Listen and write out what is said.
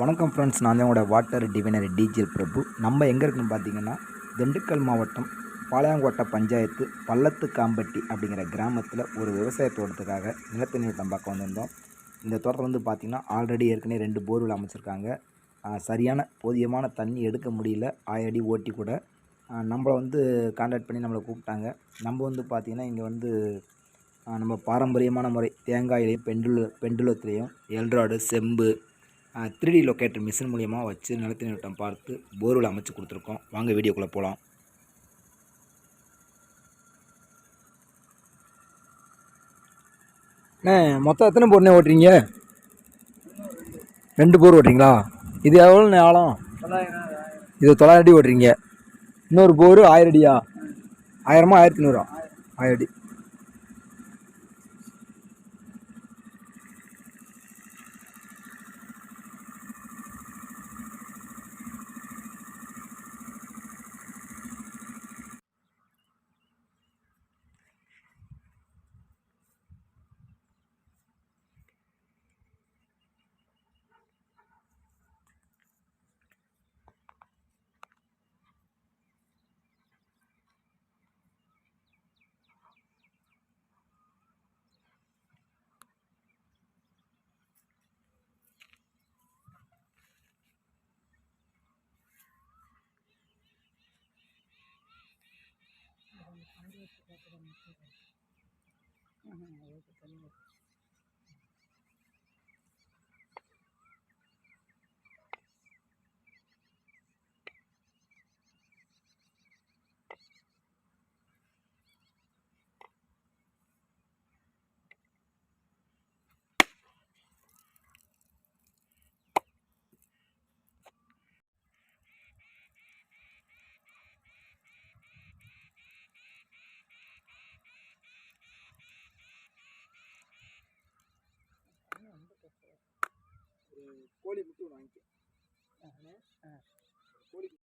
வணக்கம் ஃப்ரெண்ட்ஸ் நான் தான் உங்களோட வாட்டர் டிவினர் டிஜிஎல் பிரபு. நம்ம எங்கே இருக்குன்னு பார்த்தீங்கன்னா திண்டுக்கல் மாவட்டம் பாளையங்கோட்டை பஞ்சாயத்து பள்ளத்து காம்பட்டி அப்படிங்கிற கிராமத்தில் ஒரு விவசாய தோட்டத்துக்காக நிலத்தடி நீட்டம் பார்க்க வந்திருந்தோம். இந்த தோட்டத்தில் வந்து பார்த்திங்கன்னா ஆல்ரெடி ஏற்கனவே ரெண்டு போர்வெல் அமைச்சிருக்காங்க. சரியான போதியமான தண்ணி எடுக்க முடியல. ஆயடி ஓட்டி கூட நம்மளை வந்து காண்டாக்ட் பண்ணி நம்மளை கூப்பிட்டாங்க. நம்ம வந்து பார்த்திங்கன்னா இங்கே வந்து நம்ம பாரம்பரியமான முறை தேங்காயிலையும் பெண்டுல பெண்டுலத்துலேயும் எல்ராடு செம்பு த்ரீ டி லொக்கேட்டர் மிஷின் மூலியமாக வச்சு நிலத்தடி நீட்டம் பார்த்து போர்வெல் அமைச்சு கொடுத்துருக்கோம். வாங்க வீடியோக்குள்ளே போகலாம் அண்ணே மொத்தம் எத்தனை போர்னே ஓட்டுறீங்க? ரெண்டு போர் ஓட்டுறீங்களா? இது எவ்வளோ ஆழம்? இது தொள்ளாயிரம் அடி ஓட்டுறீங்க. இன்னொரு போர் ஆயிரம் அடியா? ஆயிரமா? ஆயிரத்தி நூறா? ஆயிரம் அடி. ஆண்டு வச்சு பார்க்குற மக்கள் கோழி முட்டை வாங்கிக்க. கோழி